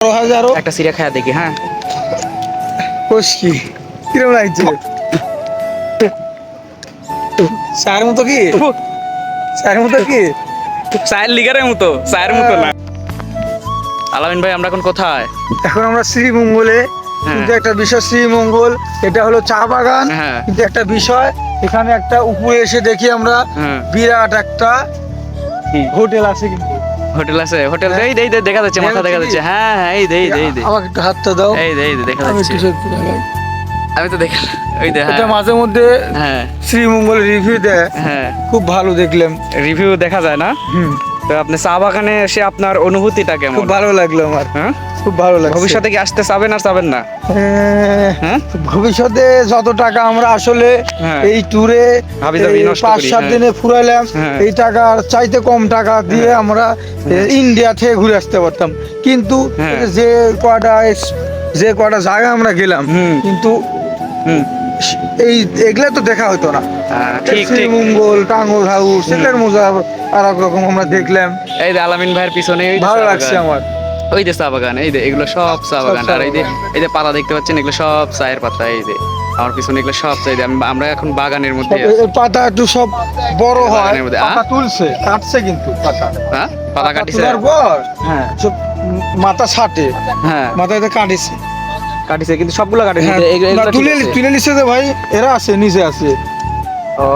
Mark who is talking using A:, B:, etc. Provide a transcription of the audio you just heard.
A: হাজারও
B: একটা সিরা খায়া দেখি হ্যাঁ।
A: কোষ কি? কিরম লাগছে? চায়ের মতো কি? চায়ের মতো কি?
B: চায়ের লিগারের মতো চায়ের মতো না। আলামিন ভাই আমরা এখন কোথায়?
A: এখন আমরা শ্রীমঙ্গলে।
B: হ্যাঁ।
A: কিন্তু একটা বিষয় শ্রীমঙ্গল এটা হলো চা বাগান।
B: হ্যাঁ।
A: কিন্তু একটা বিষয় এখানে একটা উপরে এসে দেখি আমরা
B: হ্যাঁ।
A: বিরাট একটা হোটেল আছে কিন্তু।
B: হোটেল আছে হোটেল এই দেই দেই দেখা যাচ্ছে মাথা দেখা যাচ্ছে। হ্যাঁ হ্যাঁ এই দেই দেই দেই
A: আমাকে একটু হাতটা দাও।
B: এই দেই দেই দেখা যাচ্ছে। আমি তো দেখলাম ওই দে
A: এটা
B: হ্যাঁ।
A: মাঝে মধ্যে
B: হ্যাঁ।
A: শ্রীমঙ্গল রিভিউ দেয়।
B: হ্যাঁ।
A: খুব ভালো দেখলাম।
B: রিভিউ দেখা যায় না?
A: হুম।
B: তো আপনি চা বাগানে এসে আপনার অনুভূতিটা কেমন?
A: খুব ভালো লাগল আমার।
B: হ্যাঁ?
A: খুব ভালো
B: ভবিষ্যতে কি আসতে চাবেন আর চাবেন না?
A: হ্যাঁ, ভবিষ্যতে যত টাকা আমরা আসলে
B: হ্যাঁ।
A: এই ট্যুরে পাঁচ সাত। দিনে ফুরাইলাম
B: হ্যাঁ।
A: এই টাকার চাইতে কম টাকা দিয়ে আমরা ইন্ডিয়া থেকে ঘুরে আসতে পারতাম। কিন্তু। যে কয়টা এস- যে কয়টা জায়গা আমরা গেলাম কিন্তু এই এগুলা তো দেখা হতো না।
B: হ্যাঁ, ঠিক ঠিক।
A: মঙ্গল টাঙ্গল হাউস সেটার মজা আর এক রকম আমরা দেখলাম।
B: এই আলামিন ভাইয়ের পিছনে
A: ভালো লাগছে আমার।
B: ওই যে চা বাগান এই যে এগুলো সব চা বাগান আর এই যে এই যে পাতা দেখতে পাচ্ছেন এগুলো সব চায়ের পাতা এই যে আমার পিছনে এগুলো সব চাই। আমরা এখন বাগানের মধ্যে
A: পাতা একটু সব বড় হয়। পাতা তুলছে কাটছে কিন্তু পাতা।
B: হ্যাঁ? পাতা কাটিছে? হ্যাঁ।
A: সব মাথা ছাটে।
B: হ্যাঁ।
A: মাথায় কাটিছে।
B: কাটিছে কিন্তু সবগুলো কাটিছে
A: হ্যাঁ, তুলে তুলে নিচ্ছে যে ভাই এরা আছে নিচে আছে।
B: ও।